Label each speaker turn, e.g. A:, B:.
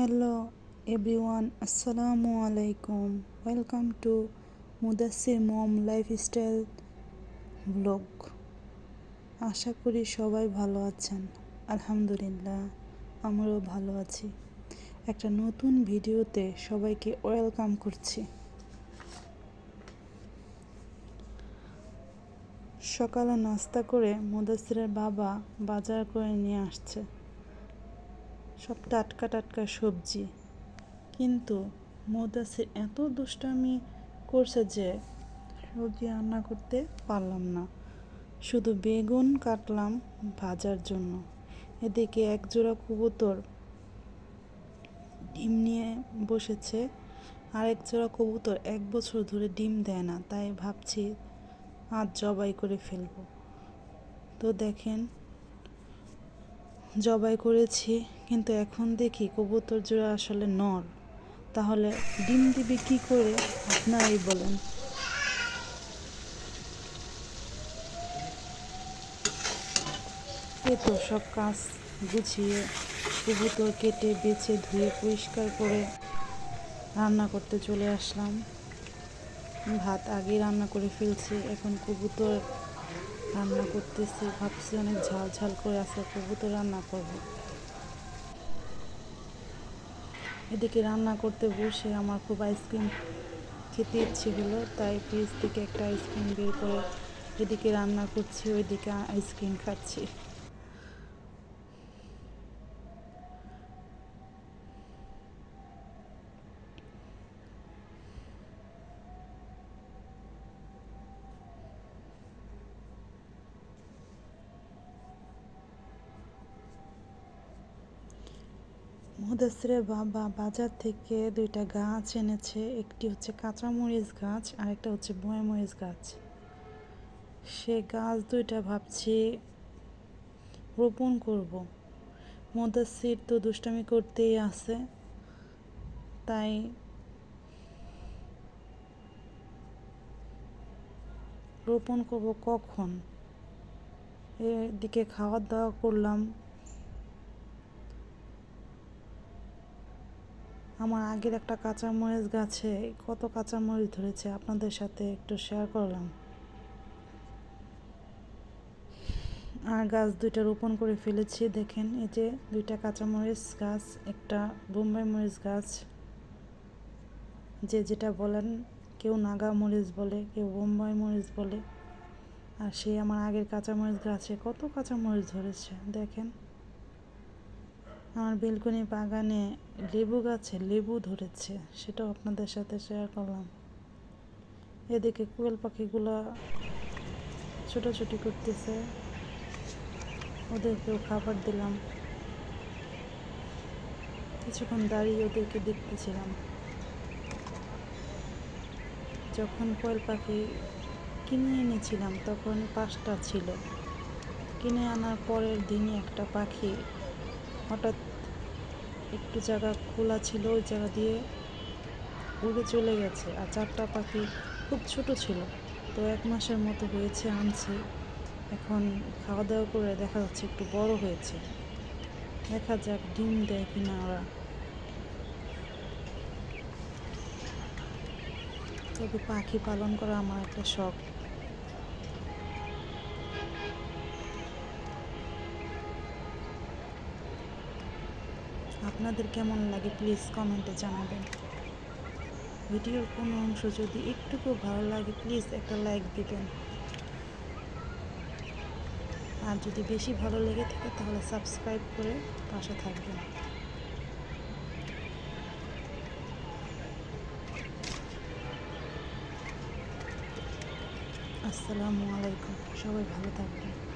A: Hello everyone আসসালামু আলাইকুম welcome to Mudasir mom lifestyle blog আশা করি সবাই ভালো আছেন। আলহামদুলিল্লাহ, আমরাও ভালো আছি। একটা নতুন ভিডিওতে সবাইকে ওয়েলকাম করছি। সকালে নাস্তা করে মুদাসিরের বাবা বাজার করে নিয়ে আসছে। সব টাটকা টাটকা সবজি। কিন্তু মোদাসির এত দুষ্টামি করছে যে সবজি রান্না করতে পারলাম না। শুধু বেগুন কাটলাম ভাজার জন্য। এদিকে এক জোড়া কবুতর ডিম নিয়ে বসেছে। আরেক জোড়া কবুতর এক বছর ধরে ডিম দেয় না, তাই ভাবছি আজ জবাই করে ফেলব। তো দেখেন জবাই করেছি, কিন্তু এখন দেখি কবুতর জোড়া আসলে নর। তাহলে ডিম দিবে কি করে? আপনারাই বলেন। এ তো সব কাজ গুছিয়ে কবুতর কেটে, বেছে, ধুয়ে, পরিষ্কার করে রান্না করতে চলে আসলাম। ভাত আগে রান্না করে ফেলছি, এখন কবুতর রান্না করতেছি, ভাবছি অনেক ঝাল ঝাল করে আসে কবুতর রান্না করব। এদিকে রান্না করতে বসে আমার খুব আইসক্রিম খেতে ইচ্ছে হলো, তাই ফ্রিজ থেকে একটা আইসক্রিম বের করে এদিকে রান্না করছি, ওইদিকে আইসক্রিম খাচ্ছি। মুদাসিরের বাবা বাজার থেকে দুইটা গাছ এনেছে। একটি হচ্ছে কাঁচামরিচ গাছ আর একটা হচ্ছে মরিচ গাছ। সে গাছ দুইটা ভাবছি রোপণ করব। মুদাসির তো দুষ্টামি করতেই আছে, তাই রোপণ করব কখন? এদিকে খাওয়া দাওয়া করলাম। আমার আগের একটা কাঁচামরিচ গাছে কত কাঁচামরিচ ধরেছে, আপনাদের সাথে একটু শেয়ার করলাম। আর গাছ দুইটা রোপণ করে ফেলেছি, দেখেন এই যে দুইটা কাঁচামরিচ গাছ, একটা বোম্বাই মরিচ গাছ, যে যেটা বলেন কেউ নাগা মরিচ বলে, কেউ বোম্বাই মরিচ বলে, আর সে আমার আগের কাঁচামরিচ গাছে কত কাঁচামরিচ ধরেছে, দেখেন। আমার বেলকনি বাগানে লেবু গাছে লেবু ধরেছে, সেটাও আপনাদের সাথে শেয়ার করলাম। এদিকে কোয়েল পাখিগুলো ছোটাছুটি করতেছে, ওদেরকেও খাবার দিলাম। কিছুক্ষণ দাঁড়িয়ে ওদেরকে দেখতেছিলাম। যখন কোয়েল পাখি কিনে এনেছিলাম, তখন পাঁচটা ছিল। কিনে আনার পরের দিনই একটা পাখি হঠাৎ একটু জায়গা খোলা ছিল, ওই জায়গা দিয়ে উড়ে চলে গেছে। আর চারটা পাখি খুব ছোট ছিল, তো এক মাসের মতো হয়েছে, আনছি। এখন খাওয়া দাওয়া করে দেখা যাচ্ছে একটু বড় হয়েছে। দেখা যাক ডিম দেয় কিনা ওরা। তবে পাখি পালন করা আমার একটা শখ। আপনাদের কেমন লাগে প্লিজ কমেন্টে জানাবেন। ভিডিওর কোনো অংশ যদি একটুকু ভালো লাগে প্লিজ একটা লাইক দিবেন। আর যদি বেশি ভালো লেগে থাকে, তাহলে সাবস্ক্রাইব করে পাশে থাকবেন। আসসালামু আলাইকুম, সবাই ভালো থাকবেন।